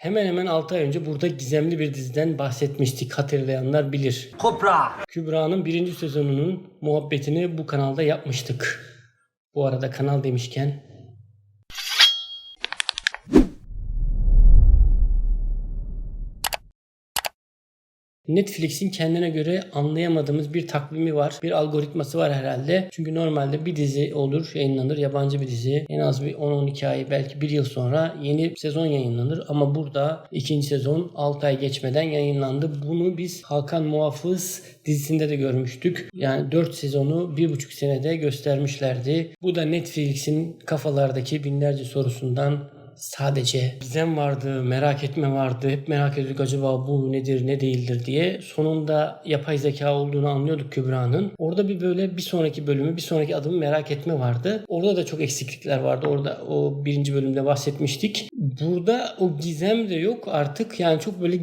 Hemen hemen 6 ay önce burada gizemli bir diziden bahsetmiştik. Hatırlayanlar bilir. Kopra. Kübra'nın birinci sezonunun muhabbetini bu kanalda yapmıştık. Bu arada kanal demişken Netflix'in kendine göre anlayamadığımız bir takvimi var. Bir algoritması var herhalde. Çünkü normalde bir dizi olur, yayınlanır. Yabancı bir dizi. En az bir 10-12 ay belki bir yıl sonra yeni sezon yayınlanır. Ama burada ikinci sezon 6 ay geçmeden yayınlandı. Bunu biz Hakan Muhafız dizisinde de görmüştük. Yani 4 sezonu 1,5 senede göstermişlerdi. Bu da Netflix'in kafalardaki binlerce sorusundan sadece gizem vardı, merak etme vardı. Hep merak ediyorduk acaba bu nedir, ne değildir diye. Sonunda yapay zeka olduğunu anlıyorduk Kübra'nın. Orada bir böyle bir sonraki bölümü, bir sonraki adımı merak etme vardı. Orada da çok eksiklikler vardı. Orada o birinci bölümde bahsetmiştik. Burada o gizem de yok artık. Yani çok böyle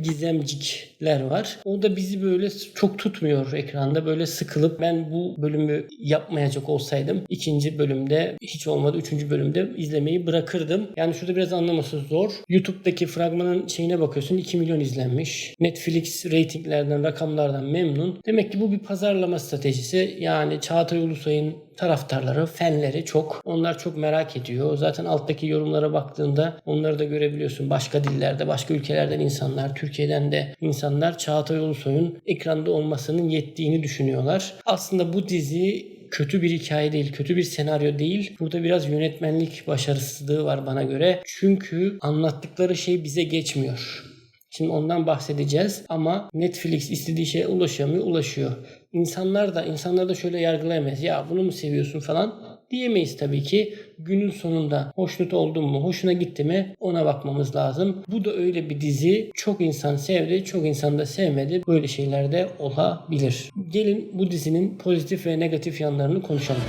gizemcikler var. O da bizi böyle çok tutmuyor ekranda. Böyle sıkılıp ben bu bölümü yapmayacak olsaydım ikinci bölümde hiç olmadı üçüncü bölümde izlemeyi bırakırdım. Yani şurada biraz anlaması zor. YouTube'daki fragmanın şeyine bakıyorsun 2 milyon izlenmiş. Netflix reytinglerden, rakamlardan memnun. Demek ki bu bir pazarlama stratejisi. Yani Çağatay Ulusoy'un taraftarları, fanleri çok. Onlar çok merak ediyor. Zaten alttaki yorumlara baktığında onları da görebiliyorsun. Başka dillerde, başka ülkelerden insanlar, Türkiye'den de insanlar Çağatay Ulusoy'un ekranda olmasının yettiğini düşünüyorlar. Aslında bu dizi kötü bir hikaye değil, kötü bir senaryo değil. Burada biraz yönetmenlik başarısızlığı var bana göre. Çünkü anlattıkları şey bize geçmiyor. Şimdi ondan bahsedeceğiz ama Netflix istediği şeye ulaşamıyor, ulaşıyor. İnsanlar da insanlar da şöyle yargılayamayız. Ya bunu mu seviyorsun falan diyemeyiz tabii ki. Günün sonunda hoşnut oldun mu, hoşuna gitti mi ona bakmamız lazım. Bu da öyle bir dizi. Çok insan sevdi, çok insan da sevmedi. Böyle şeyler de olabilir. Gelin bu dizinin pozitif ve negatif yanlarını konuşalım.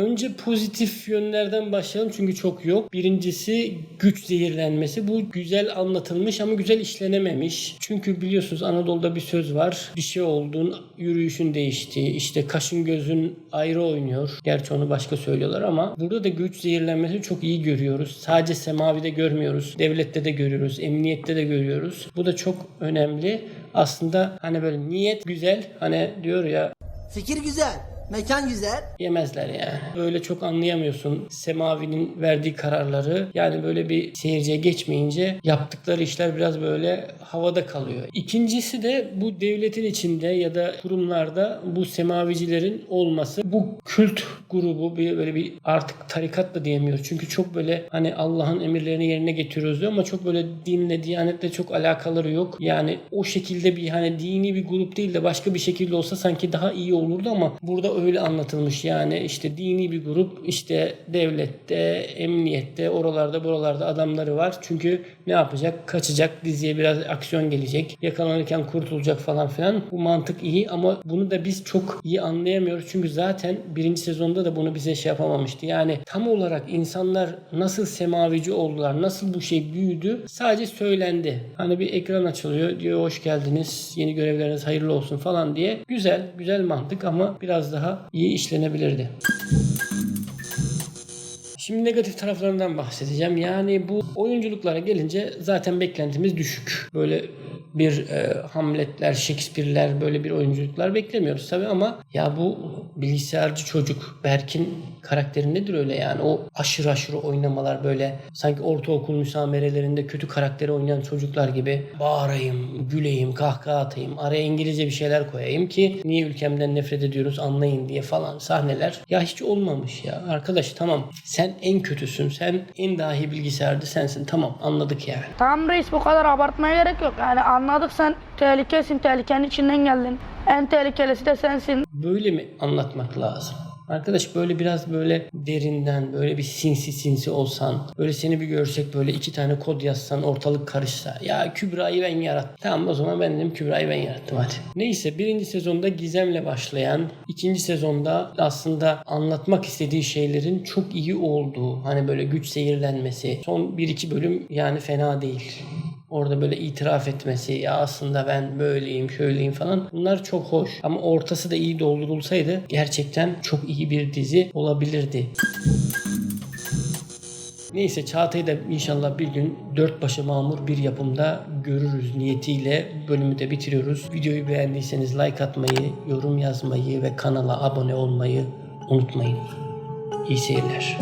Önce pozitif yönlerden başlayalım çünkü çok yok. Birincisi güç zehirlenmesi. Bu güzel anlatılmış ama güzel işlenememiş. Çünkü biliyorsunuz Anadolu'da bir söz var. Bir şey oldun, yürüyüşün değişti. İşte kaşın gözün ayrı oynuyor. Gerçi onu başka söylüyorlar ama burada da güç zehirlenmesi çok iyi görüyoruz. Sadece semavide görmüyoruz. Devlette de görüyoruz. Emniyette de görüyoruz. Bu da çok önemli. Aslında hani böyle niyet güzel. Hani diyor ya Fikir güzel. Mekan güzel. yemezler yani. Böyle çok anlayamıyorsun Semavi'nin verdiği kararları. Yani böyle bir seyirciye geçmeyince yaptıkları işler biraz böyle havada kalıyor. İkincisi de bu devletin içinde ya da kurumlarda bu Semavicilerin olması. Bu kült grubu bir böyle bir artık tarikat da diyemiyoruz. Çünkü çok böyle hani Allah'ın emirlerini yerine getiriyoruz diyor ama çok böyle dinle, diyanetle çok alakaları yok. Yani o şekilde bir hani dini bir grup değil de başka bir şekilde olsa sanki daha iyi olurdu ama burada öyle anlatılmış yani işte dini bir grup işte devlette, emniyette, oralarda buralarda adamları var. Çünkü ne yapacak? Kaçacak, diziye biraz aksiyon gelecek. Yakalanırken kurtulacak falan filan. Bu mantık iyi ama bunu da biz çok iyi anlayamıyoruz. Çünkü zaten birinci sezonda da bunu bize şey yapamamıştı. Yani tam olarak insanlar nasıl semavici oldular, nasıl bu şey büyüdü sadece söylendi. Hani bir ekran açılıyor diyor hoş geldiniz, yeni görevleriniz hayırlı olsun falan diye. Güzel, güzel mantık ama biraz daha iyi işlenebilirdi. Şimdi negatif taraflarından bahsedeceğim. Yani bu oyunculuklara gelince zaten beklentimiz düşük. Böyle bir e, Hamletler, Shakespeare'ler böyle bir oyunculuklar beklemiyoruz tabii ama ya bu bilgisayarcı çocuk Berk'in karakteri nedir öyle yani o aşırı aşırı oynamalar böyle sanki ortaokul müsamerelerinde kötü karakteri oynayan çocuklar gibi bağırayım, güleyim, kahkaha atayım, araya İngilizce bir şeyler koyayım ki niye ülkemden nefret ediyoruz anlayın diye falan sahneler. Ya hiç olmamış ya. Arkadaş tamam sen en kötüsün, sen en dahi bilgisayarcı sensin tamam anladık yani. Tamam reis bu kadar abartmaya gerek yok. Yani anladık sen tehlikesin, tehlikenin içinden geldin. En tehlikelisi de sensin. böyle mi anlatmak lazım? Arkadaş böyle biraz böyle derinden böyle bir sinsi sinsi olsan böyle seni bir görsek böyle iki tane kod yazsan ortalık karışsa ya Kübra'yı ben yarattım. Tamam o zaman ben dedim Kübra'yı ben yarattım hadi. Neyse birinci sezonda gizemle başlayan ikinci sezonda aslında anlatmak istediği şeylerin çok iyi olduğu hani böyle güç seyirlenmesi son bir iki bölüm yani fena değil. Orada böyle itiraf etmesi ya aslında ben böyleyim şöyleyim falan bunlar çok hoş. Ama ortası da iyi doldurulsaydı gerçekten çok iyi bir dizi olabilirdi. Neyse Çağatay'ı da inşallah bir gün dört başı mamur bir yapımda görürüz niyetiyle bölümü de bitiriyoruz. Videoyu beğendiyseniz like atmayı, yorum yazmayı ve kanala abone olmayı unutmayın. İyi seyirler.